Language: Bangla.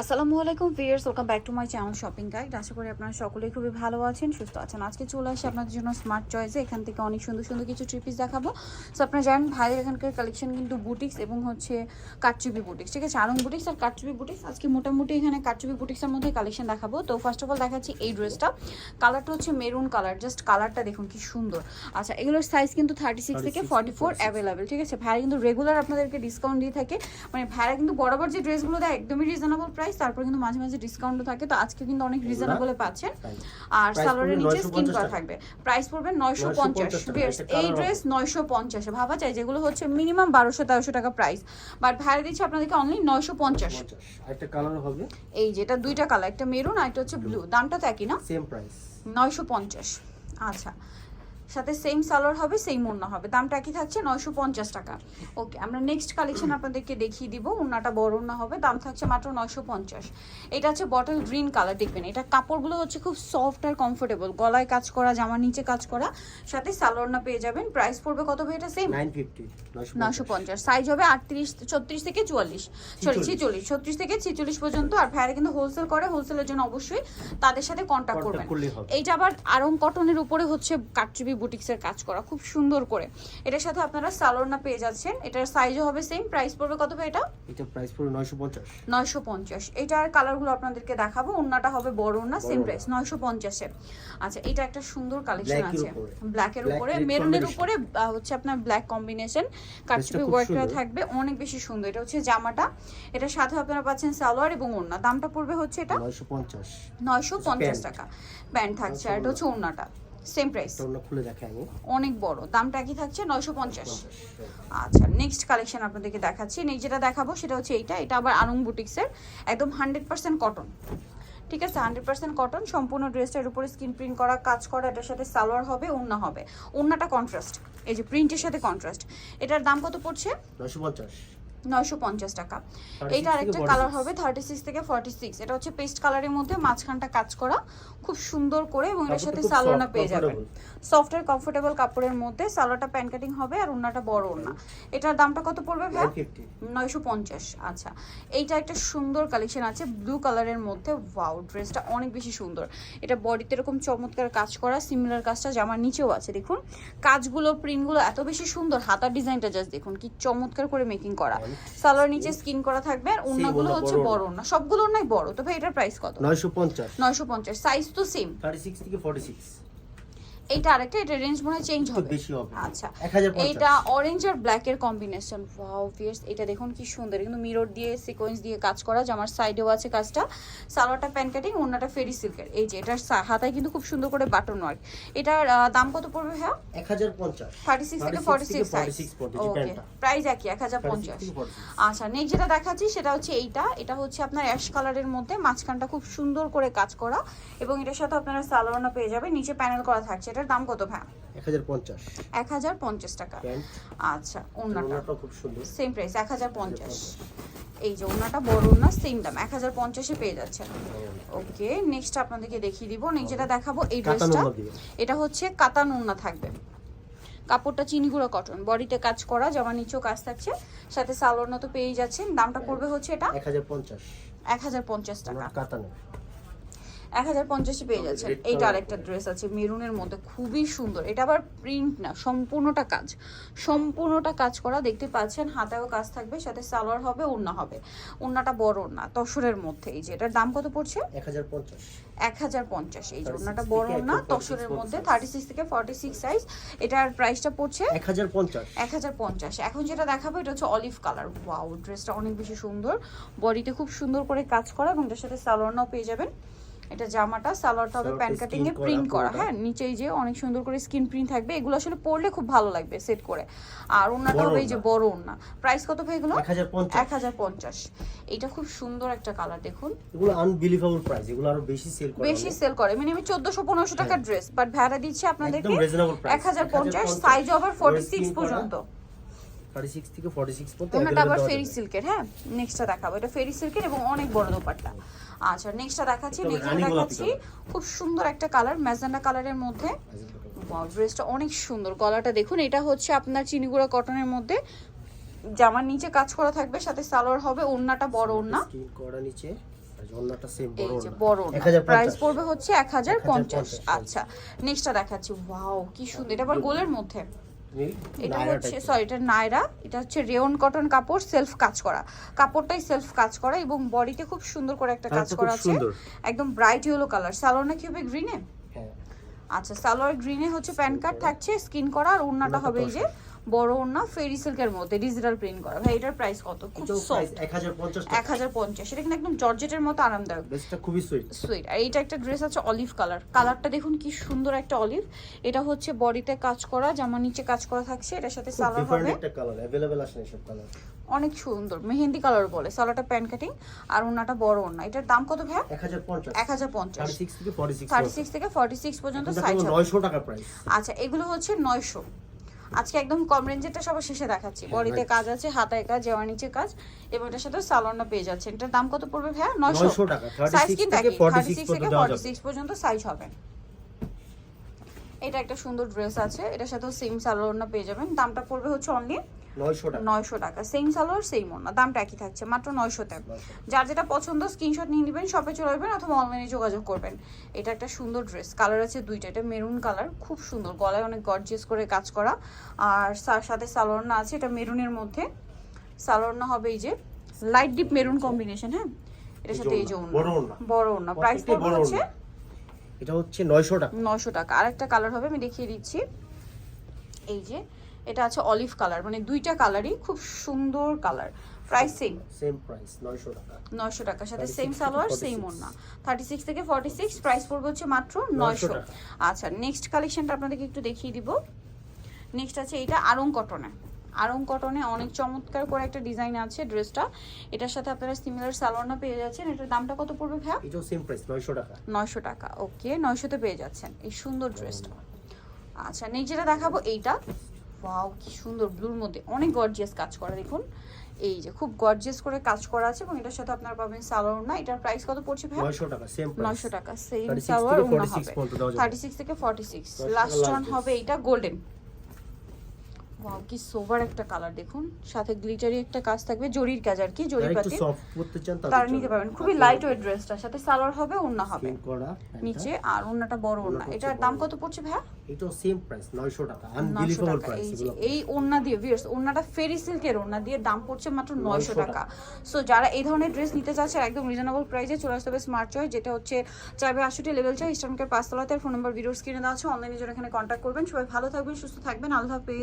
আসসালামু আলাইকুম viewers welcome back to my channel shopping guide আশা করি আপনারা সকলেই খুবই ভালো আছেন সুস্থ আছেন। আজকে চলে আসি আপনাদের জন্য স্মার্ট চয়েসে এখান থেকে অনেক সুন্দর সুন্দর কিছু ট্রিপিস দেখাবো। সো আপনারা জানেন ভাইয়ের এখানকার কালেকশন কিন্তু বুটিক্স এবং হচ্ছে কাটচুপি বুটিক্স ঠিক আছে আরং বুটিক্স আর কাটচুপি বুটিক্স আজকে মোটামুটি এখানে কাটচুপি বুটিক্সের মধ্যে কালেকশন দেখাবো। তো ফার্স্ট অফ অল দেখাচ্ছি এই ড্রেসটা কালারটা হচ্ছে মেরুন কালার জাস্ট কালারটা দেখুন কি সুন্দর। আচ্ছা এগুলোর সাইজ কিন্তু থার্টি সিক্স থেকে 36 ফর্টি ফোর অ্যাভেলেবেল ঠিক আছে ভাইয়া কিন্তু রেগুলার আপনাদেরকে ডিসকাউন্ট দিয়ে থাকে। মানে ভাইয়া কিন্তু বরাবর যে ড্রেসগুলো দেয় একদমই রিজনেবল প্রাইস তারপর কিন্তু মাঝে মাঝে ডিসকাউন্টও থাকে তো আজকে কিন্তু অনেক রিজনেবলে পাচ্ছেন। আর সালোয়ারের নিচে স্কিন 950 করা থাকবে। প্রাইস পড়বে নয়শো পঞ্চাশ। 950 টাকা, এই ড্রেস নয়শো পঞ্চাশে ভাবা যায় যেগুলো হচ্ছে মিনিমাম বারোশো তেরোশো টাকা প্রাইস বাট ভাইয়া দিচ্ছে আপনাদেরকে অনলি নয়শো পঞ্চাশ। একটা কালার হবে। এই যেটা দুইটা কালার একটা মেরুন আর একটা হচ্ছে ব্লু দামটা তো একই না? সেম প্রাইস নয়শো পঞ্চাশ। আচ্ছা। সাথে সেম সালোয়ার হবে সেম ওড়না হবে। দামটা একই থাকছে নয়শো পঞ্চাশ টাকা। ওকে আমরা নেক্সট কালেকশন আপনাদেরকে দেখিয়ে দিব। ওড়নাটা বড় ওড়না হবে দাম থাকছে মাত্র নয়শো পঞ্চাশ। এটা হচ্ছে বটল গ্রিন কালার দেখবেন এটা কাপড়গুলো হচ্ছে খুব সফট আর কমফোর্টেবল গলায় কাজ করা জামার নিচে কাজ করা সাথে সালোয়ারনা পেয়ে যাবেন। প্রাইস পড়বে কত ভাই এটা? সেম নশো পঞ্চাশ। সাইজ হবে আটত্রিশ ছত্রিশ থেকে চুয়াল্লিশ। সরি ছিচল্লিশ। ছত্রিশ থেকে ছিচল্লিশ পর্যন্ত। আর ভাইয়ারা কিন্তু হোলসেল করে হোলসেলের জন্য অবশ্যই তাদের সাথে কন্ট্যাক্ট করবেন। এইটা আবার আরং কটনের উপরে হচ্ছে কাটচুবি বুটিক্সের কাজ করা খুব সুন্দর করে। এটার সাথে আপনারা সালোয়ারনা পেয়ে যাচ্ছেন। এটার সাইজও হবে সেম প্রাইস পড়বে কত ভাই এটা? এটা প্রাইস পড়বে নয়শো পঞ্চাশ। নয়শো পঞ্চাশ। এটার কালারগুলো আপনাদেরকে দেখাবো। ওন্নাটা হবে বড় ওন্না সেম প্রাইস নয়শো পঞ্চাশে। আচ্ছা এটা একটা সুন্দর কালেকশন আছে। ব্ল্যাকের Black উপরে মেরুনের উপরে হচ্ছে আপনার ব্ল্যাক কম্বিনেশন কাটচুপি খুব ওয়ার্ক করা থাকবে অনেক বেশি সুন্দর। এটা হচ্ছে জামাটা। এটার সাথে আপনারা পাচ্ছেন সালোয়ার এবং ওন্না দামটা পড়বে হচ্ছে এটা? নয়শো পঞ্চাশ। নয়শো পঞ্চাশ pant। টাকা। প্যান্ট থাকছে। আর এটা হচ্ছে ওন্নাটা সেম প্রাইস খুলে দেখে আমি। অনেক বড় দামটা কি থাকছে নয়শো পঞ্চাশ। আচ্ছা নেক্সট কালেকশন আপনাদেরকে দেখাচ্ছি। যেটা দেখাবো সেটা হচ্ছে এইটা এটা আবার আনং বুটিক্সের একদম হান্ড্রেড পার্সেন্ট কটন ঠিক আছে হান্ড্রেড পার্সেন্ট কটন সম্পূর্ণ ড্রেসটার উপরে স্ক্রিন প্রিন্ট করা কাজ করা এটার সাথে সালোয়ার হবে ওড়না হবে। ওড়নাটা কন্ট্রাস্ট এই যে প্রিন্টের সাথে কন্ট্রাস্ট এটার দাম কত পড়ছে? নয়শো পঞ্চাশ। নয়শো পঞ্চাশ টাকা। 36 এইটা আরেকটা কালার 46 হবে থার্টি সিক্স থেকে ফর্টি সিক্স এটা হচ্ছে পেস্ট কালারের মধ্যে মাঝখানটা কাজ করা খুব সুন্দর করে এবং এর সাথে সালোয়ারটা পেয়ে যাবেন। comfortable। সফটওয়্যার কমফোর্টেবল কাপড়ের মধ্যে সালোয়ারটা প্যান কাটিং হবে আর ওড়নাটা বড় ওড়না। এটার দামটা কত পড়বে ভাই নয়শো পঞ্চাশ। আচ্ছা এইটা একটা সুন্দর কালেকশন আছে ব্লু কালারের মধ্যে। ওয়াও ড্রেসটা অনেক বেশি সুন্দর। এটা বডিতে এরকম চমৎকার কাজ করা সিমিলার কাজটা জামার নিচেও আছে দেখুন। কাজগুলো প্রিন্টগুলো এত বেশি সুন্দর হাতার ডিজাইনটা জাস্ট দেখুন কি চমৎকার করে মেকিং করা। সালোয়ার নিচে স্কিন করা থাকবে আর ওড়নাগুলো হচ্ছে বড়। ওড়না সবগুলো ওড়নাই বড় তো ভাই এটার প্রাইস কত? নয়শো পঞ্চাশ। নয়শো পঞ্চাশ। সাইজ তো সেম থার্টি সিক্স থেকে ফর্টি সিক্স এইটা আরেকটা এটা রেঞ্জ মনে হয় চেঞ্জ হবে। বেশি হবে। আচ্ছা এইটা অরেঞ্জ আর ব্ল্যাক এর কম্বিনেশন ওয়াও ফিয়ার্স এটা দেখুন কি সুন্দর। কিন্তু মিরর দিয়ে সিকোয়েন্স দিয়ে কাজ করা জামার সাইডেও আছে কাজটা। সালোয়ারটা প্যান কাটিং ওন্নাটা ফেরি সিল্কের এই যে এটার হাতায় কিন্তু খুব সুন্দর করে বাটন ওয়ার্ক এটার দাম কত পড়বে হ্যাঁ এক হাজার পঞ্চাশ। থার্টি সিক্স থেকে 36 থেকে সিক্স সাইজ 46 ওকে প্রাইস একই এক হাজার পঞ্চাশ। আচ্ছা নেক্সট যেটা দেখাচ্ছি সেটা হচ্ছে এইটা। এটা হচ্ছে আপনার অ্যাশ কালারের মধ্যে। মাঝখানটা খুব সুন্দর করে কাজ করা। এবং এটার সাথে আপনারা সালোয়ারনা পেয়ে যাবেন। নিচে প্যানেল করা থাকছে। এটার দাম কত ভাই? এক হাজার পঞ্চাশ। এক হাজার পঞ্চাশ টাকা। আচ্ছা ওন্নাটা খুব সুন্দর। সেম প্রাইস এক হাজার পঞ্চাশ। এই যে ওনাটা বড় ওনা সেম দাম এক হাজার পঞ্চাশে পেয়ে যাচ্ছেন। ওকে নেক্সট আপনাদেরকে দেখিয়ে দিব নেক্সট যেটা দেখাবো এই কাতান ড্রেসটা এটা হচ্ছে কাতান ওনা থাকবে। কাপড়টা চিনিগুড়া কটন বডিতে কাজ করা জামা নিচেও কাজ থাকছে সাথে সালোয়ার তো পেয়ে যাচ্ছেন। দামটা পড়বে হচ্ছে এটা? এক হাজার পঞ্চাশ। এক হাজার পঞ্চাশ টাকা। কাতানের। এক হাজার পঞ্চাশে পেয়ে যাচ্ছেন। এইটা আরেকটা ড্রেস আছে মেরুনের মধ্যে খুবই সুন্দর। এটা আবার প্রিন্ট না সম্পূর্ণটা কাজ। সম্পূর্ণটা কাজ করা দেখতে পাচ্ছেন হাতায়ও কাজ থাকবে সাথে সালোয়ার হবে ওড়না হবে। ওড়নাটা বড় ওড়না তসরের মধ্যে। এই যে এটার দাম কত পড়ছে? এক হাজার পঞ্চাশ। এই যে ওড়নাটা বড় ওড়না তসরের মধ্যে থার্টি সিক্স থেকে ফর্টি সিক্স সাইজ এটার প্রাইসটা পড়ছে? এক হাজার পঞ্চাশ। এক হাজার পঞ্চাশ। এখন যেটা দেখাবো এটা হচ্ছে অলিভ কালার ওয়াও ড্রেসটা অনেক বেশি সুন্দর। বডিতে খুব সুন্দর করে কাজ করা এবং এটার সাথে সালোয়ারটাও পেয়ে যাবেন। এটা জামাটা সালোয়ারটা হবে প্যান্ট কাটিং এ প্রিন্ট করা। হ্যাঁ নিচেই যে অনেক সুন্দর করে স্কিন প্রিন্ট থাকবে এগুলো আসলে পরলে খুব ভালো লাগবে সেট করে। আর ওনাটা হবে এই যে বড় ওড়না। প্রাইস কত ভাই এগুলো? এক হাজার পঞ্চাশ। এক হাজার পঞ্চাশ। এটা খুব সুন্দর একটা কালার দেখুন। এগুলো আনবিলিভেবল প্রাইস এগুলো আরও বেশি সেল করে বেশি সেল করে। মিনিমাম চোদ্দশো পনেরোশো টাকার ড্রেস বাট ভাড়া দিচ্ছে আপনাদেরকে হ্যাঁ। একদম রিজনেবল প্রাইস এক হাজার পঞ্চাশ সাইজ আবার ফোর্টি সিক্স পর্যন্ত। 36 থেকে 46 পর্যন্ত ওনাটা আবার ফেরি সিল্কের হ্যাঁ? নেক্সটটা দেখাবো। এটা ফেরি সিল্কের এবং অনেক বড় দোপাট্টা। আচ্ছা নেক্সটটা দেখাচ্ছি এটা নেক্সটটা দেখাচ্ছি। খুব সুন্দর একটা কালার ম্যাজেন্ডা কালারের মধ্যে। ড্রেসটা অনেক সুন্দর। গলাটা দেখুন এটা হচ্ছে আপনার চিনিগুড়া কটনের মধ্যে। জামার নিচে কাজ করা থাকবে সাথে সালোয়ার হবে ওড়নাটা বড় ওড়না। করা নিচে আর যে অন্যটা সেম এই বড় যে ওড়না। বড় ওড়না। 1050 প্রাইস পড়বে হচ্ছে এক হাজার পঞ্চাশ। আচ্ছা নেক্সটটা দেখাচ্ছি। ওয়াও কি সুন্দর। এটা আবার গোলের মধ্যে। এটা হচ্ছে। সরি এটা নায়রা এটা হচ্ছে রেওন কটন কাপড় সেলফ কাজ করা। কাপড়টাই সেলফ কাজ করা এবং বডিতে খুব সুন্দর করে একটা কাজ করা আছে। একদম ব্রাইট ইয়েলো কালার সালোয়ারটা কি হবে গ্রিনে হ্যাঁ। আচ্ছা সালোয়ার গ্রিনে হচ্ছে প্যান কার্ড থাকছে স্কিন করা আর ওড়নাটা হবে এই যে বড় ওড়না ফেরি সিল্কের মধ্যে ডিজিটাল প্রিন্ট করা ভাই এটার প্রাইস কত খুব এটাও প্রাইস সফট 1050 এক হাজার পঞ্চাশ এটা কিন্তু একদম জর্জেটের মতো আরামদায়ক বেসটা খুবই সুইট সুইট আর এইটা একটা ড্রেস আছে অলিভ কালার কালারটা দেখুন কি সুন্দর একটা অলিভ এটা হচ্ছে বডিতে কাজ করা জামা নিচে কাজ করা থাকছে এটার সাথে সালোয়ার ডিফারেন্ট হবে একটা কালার अवेलेबल আসে না সব কালার অনেক সুন্দর মেহেন্দি কালার বলে সালোয়ারটা প্যান কাটিং আর ওনাটা বড় ওনা এটার দাম কত ভাইয়া 1050 এক হাজার পঞ্চাশ 36 থেকে 46 থার্টি সিক্স থেকে ফর্টি সিক্স পর্যন্ত সাইজ হবে 900 টাকা প্রাইস আচ্ছা এগুলো হচ্ছে নয়শো আজকে একদম কম রেঞ্জেরটা সবার শেষে দেখাচ্ছি। বডিতে কাজ আছে হাতায় কাজ জামার নিচে কাজ এবং এটার সাথে সালোয়ারটা পেয়ে যাচ্ছে। এটার দাম কত পড়বে ভাইয়া? নয়শো। 900 টাকা, সাইজ কিন্তু থেকে 46 থার্টি সিক্স থেকে পর্যন্ত ফর্টি সিক্স পর্যন্ত সাইজ হবে। এটা একটা সুন্দর ড্রেস আছে এটার সাথে সেম সালোয়ারটা পেয়ে যাবেন। দামটা পড়বে হচ্ছে অনলি 900 টাকা নয়শো টাকা। সেম সালোয়ার সেম ওনা দামটা একই থাকছে মাত্র নয়শোতে যার যেটা পছন্দ স্ক্রিনশট নিয়ে নেবেন শপে চলে আসবেন অথবা অনলাইনে যোগাযোগ করবেন। এটা একটা সুন্দর ড্রেস কালার আছে দুইটা এটা মেরুন কালার খুব সুন্দর। গলায় অনেক গর্জিয়াস করে কাজ করা। আর তার সাথে সালোয়ারনা আছে এটা মেরুনের মধ্যে। সালোয়ারনা হবে এই যে লাইট ডিপ মেরুন কম্বিনেশন হ্যাঁ? এটার সাথে এই যে বড় ওড়না। প্রাইস পড়বে হচ্ছে এটা হচ্ছে 900 টাকা। নয়শো টাকা। আরেকটা কালার হবে আমি দেখিয়ে দিচ্ছি। এই যে এটা আছে অলিভ কালার মানে দুইটা কালারই খুব সুন্দর colour. Price same same price 900 টাকা। নয়শো টাকার সাথে same salwar 46 same thirty six থেকে ফর্টি সিক্স প্রাইস পড়বে হচ্ছে মাত্র নয়শো টাকা। আচ্ছা নেক্সট কালেকশনটা আপনাদেরকে একটু দেখিয়ে দিব। নেক্সট আছে এটা আরং কটনে। আরং কটনে অনেক চমৎকার করে একটা ডিজাইন আছে ড্রেসটা। এটার সাথে আপনারা সিমিলার সালোয়ারনা পেয়ে যাচ্ছেন। এটার দামটা কত পড়বে ভাইয়া? এটাও সেম প্রাইস 900 টাকা। নয়শো টাকা ওকে নয়শোতে পেয়ে যাচ্ছেন। এই সুন্দর ড্রেসটা। আচ্ছা নেক্সট যেটা দেখাবো এইটা। ওয়াও কি সুন্দর ব্লুর মধ্যে। অনেক গর্জিয়াস কাজ করা দেখুন। এই যে খুব গর্জিয়াস করে কাজ করা আছে এবং এটার সাথে আপনারা পাবেন সালোয়ার না এটার প্রাইস কত পড়ছে ভাই? 900 টাকা সেম প্রাইস নয়শো টাকা সেম 36 সালোয়ার থেকে 46 হবে। পর্যন্ত দেওয়া যাবে। থার্টি সিক্স থেকে forty six last last one হবে এটা গোল্ডেন ওয়াও কি সোভার একটা কালার দেখুন। সাথে গ্লিটারি একটা কাজ থাকবে জরির কাজ আর কি জরি যারা একটু পাতি। সফট করতে চান তারা নিতে পারবেন। খুবই লাইট ওয়েট ড্রেসটা সাথে সালোয়ার হবে ওন্না হবে। নিচে আর ওন্নাটা বড় ওন্না এটার দাম কত পড়ছে ভাইয়া? এটাও সেম প্রাইস 900 টাকা আনবিলিভেবল প্রাইস এই ওড়না দিয়ে ভিউয়ার্স ওড়নাটা ফেরি সিল্কের ওড়না দিয়ে দাম পড়ছে মাত্র 900 900 টাকা। সো যারা এই ধরনের ড্রেস নিতে চাচ্ছে একদম রিজনেবল প্রাইসে চলে আসতে হবে স্মার্ট চয়েস যেটা হচ্ছে চাইবে আশুটি লেভেল চাই। ইস্টার্নকের পাঁচতলাতে ফোন নাম্বার ভিডিওর স্ক্রিনে দেওয়া আছে। অনলাইনে জন্য এখানে কন্ট্যাক্ট করবেন। সবাই ভালো থাকবেন সুস্থ থাকবেন। আল্লাহ হাফেজ।